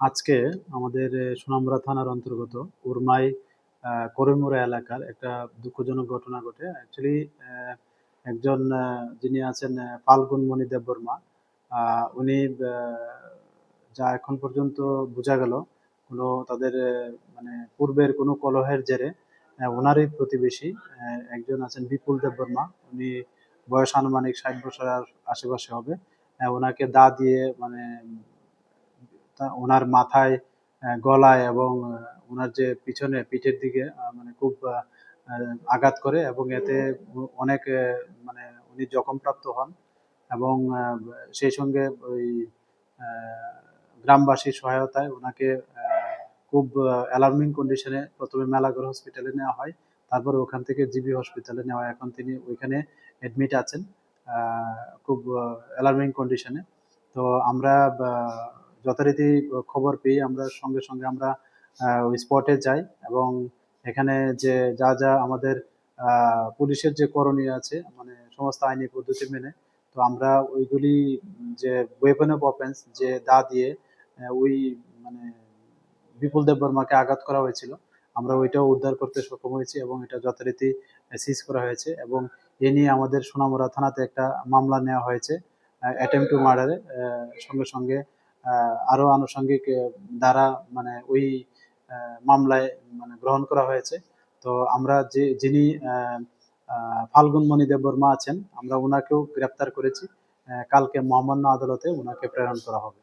আজকে আমাদের সুনামুড়া থানার অন্তর্গত উরমাই আহ, করিমুড়া এলাকার একটা দুঃখজনক ঘটনা ঘটে। অ্যাকচুয়ালি একজন যিনি আছেন ফাল্গুন মণি দেববর্মা উনি যা এখন পর্যন্ত বোঝা গেল কোনো তাদের মানে পূর্বের কোনো কলহের জেরে ওনারই প্রতিবেশী একজন আছেন বিপুল দেববর্মা উনি বয়স আনুমানিক ষাট বছরের আশেপাশে হবে ওনাকে দা দিয়ে মানে ওনার মাথায় গলায় এবং ওনার যে পিছনে পিঠের দিকে মানে খুব আঘাত করে এবং এতে অনেক মানে উনি জখমপ্রাপ্ত হন এবং সেই সঙ্গে ওই গ্রামবাসীর সহায়তায় ওনাকে খুব অ্যালার্মিং কন্ডিশনে প্রথমে মেলাগড় হসপিটালে নেওয়া হয়। তারপরে ওখান থেকে জিবি হসপিটালে নেওয়া এখন তিনি ওইখানে অ্যাডমিট আছেন খুব অ্যালার্মিং কন্ডিশনে তো আমরা যথারীতি খবর পেয়ে আমরা সঙ্গে সঙ্গে আমরা স্পটে যাই এবং এখানে যে যা যা আমাদের পুলিশের যে করণীয় আছে মানে সমস্ত আইনি পদ্ধতি মেনে, তো আমরা ওইগুলি যে ওয়েপন অফ অফেন্স যে দা দিয়ে ওই মানে বিপুল দেব বর্মাকে আঘাত করা হয়েছিল, আমরা ওইটাও উদ্ধার করতে সক্ষম হয়েছি এবং এটা যথারীতি সিজ করা হয়েছে এবং এ নিয়ে আমাদের সোনামুড়া থানাতে একটা মামলা নেওয়া হয়েছে অ্যাটেম্প টু মার্ডারে সঙ্গে সঙ্গে আরও আনুষঙ্গিক দ্বারা মানে ওই মামলায় মানে গ্রহণ করা হয়েছে। তো আমরা যে, যিনি ফাল্গুনমণি দেববর্মা আছেন, আমরা ওনাকেও গ্রেপ্তার করেছি। কালকে মহামান্য আদালতে ওনাকে প্রেরণ করা হবে।